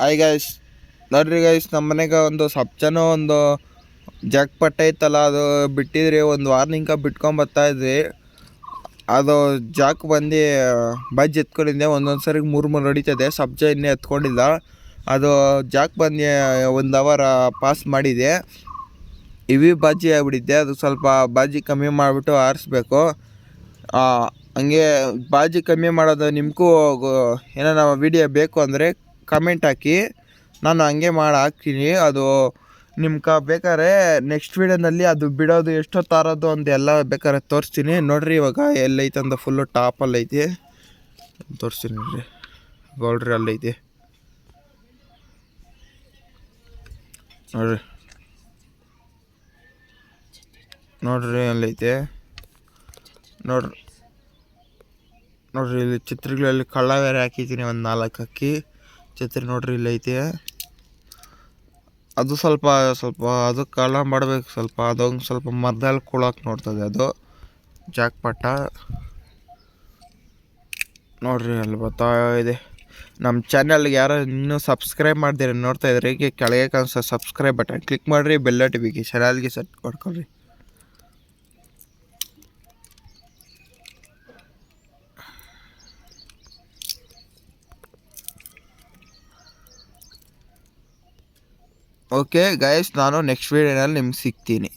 Hi guys ನೋಡ್ರಿ guys ನಮ್ಮ ಮನೆಗೆ ಒಂದು ಸಬ್ಜನೋ ಜನ ಒಂದು ಜಗ್ ಪಟ್ಟ ಐತಲ್ಲ, ಅದು ಬಿಟ್ಟಿದ್ರಿ ಒಂದು ವಾರ್ನಿಂಗ ಬಿಟ್ಕೊಂಡ್ ಬರ್ತಾ ಇದ್ರಿ ಅದು ಜಾಕ್ ಬಂದು ಬಜ್ಜಿ ಎತ್ಕೊಂಡಿದ್ದೆ ಒಂದೊಂದು ಸರಿ ಮೂರು ಮೂರು ಹೊಡಿತದೆ ಸಬ್ಜ ಇನ್ನೇ ಎತ್ಕೊಂಡಿಲ್ಲ ಅದು ಜಾಕ್ ಬಂದು ಒಂದು ಅವರ್ ಪಾಸ್ ಮಾಡಿದೆ. ಇವಿ ಬಾಜಿ ಆಗಿಬಿಟ್ಟಿದ್ದೆ ಅದು ಸ್ವಲ್ಪ ಬಾಜಿ ಕಮ್ಮಿ ಮಾಡಿಬಿಟ್ಟು ಆರಿಸ್ಬೇಕು. ಹಂಗೆ ಬಾಜಿ ಕಮ್ಮಿ ಮಾಡೋದು ನಿಮಗೂ ಏನಾರ ವಿಡಿಯೋ ಬೇಕು ಅಂದರೆ ಕಮೆಂಟ್ ಹಾಕಿ. ನಾನು ಹಂಗೆ ಮಾಡಿ ಹಾಕ್ತೀನಿ. ಅದು ನಿಮ್ಗೆ ಬೇಕಾದ್ರೆ ನೆಕ್ಸ್ಟ್ ವೀಡಿಯೋನಲ್ಲಿ ಅದು ಬಿಡೋದು ಎಷ್ಟೊತ್ತು ಆರೋದು ಅಂತ ಎಲ್ಲ ಬೇಕಾದ್ರೆ ತೋರಿಸ್ತೀನಿ. ನೋಡಿರಿ ಇವಾಗ ಎಲ್ಲೈತೆ ಅಂತ ಫುಲ್ಲು ಟಾಪಲ್ಲಿ ಐತಿ ತೋರಿಸ್ತೀನಿ ನೋಡ್ರಿ. ಬೌಡ್ರಿ ಅಲ್ಲೈತಿ. ನೋಡ್ರಿ. ನೋಡ್ರಿ ಅಲ್ಲೈತೆ. ನೋಡ್ರಿ. ನೋಡ್ರಿ ಇಲ್ಲಿ ಚಿತ್ರಗಳಲ್ಲಿ ಕಳ್ಳ ಬೇರೆ ಹಾಕಿದ್ದೀನಿ ಒಂದು ನಾಲ್ಕು ಅಕ್ಕಿ ಚಿತ್ರ ನೋಡ್ರಿ, ಇಲ್ಲಿ ಐತೆ. ಅದು ಸ್ವಲ್ಪ ಸ್ವಲ್ಪ ಅದು ಕಾಲ ಮಾಡ್ಬೇಕು, ಸ್ವಲ್ಪ ಅದೊಂದು ಸ್ವಲ್ಪ ಮರದಲ್ಲಿ ಕುಳಕ್ಕೆ ನೋಡ್ತದೆ ಅದು. ಜಾಕ್ಪಟ್ಟ ನೋಡ್ರಿ ಅಲ್ಲಿ ಬರ್ತಾ ಇದೆ. ನಮ್ಮ ಚಾನಲ್ಗೆ ಯಾರೋ ಇನ್ನೂ ಸಬ್ಸ್ಕ್ರೈಬ್ ಮಾಡ್ದಿರ ನೋಡ್ತಾ ಇದ್ರಿ, ಈಗ ಕೆಳಗೆ ಕಾಣಿಸೋ ಸಬ್ಸ್ಕ್ರೈಬ್ ಬಟನ್ ಕ್ಲಿಕ್ ಮಾಡಿರಿ, ಬೆಲ್ ನೋಟಿಫಿಕೇಶನ್ ಅಲ್ಲಿಗೆ ಸೆಟ್ ಮಾಡ್ಕೊಳ್ರಿ. ಓಕೆ ಗೈಸ್ ನಾನು ನೆಕ್ಸ್ಟ್ ವೀಡಿಯೋನಲ್ಲಿ ನಿಮ್ಗೆ ಸಿಗ್ತೀನಿ.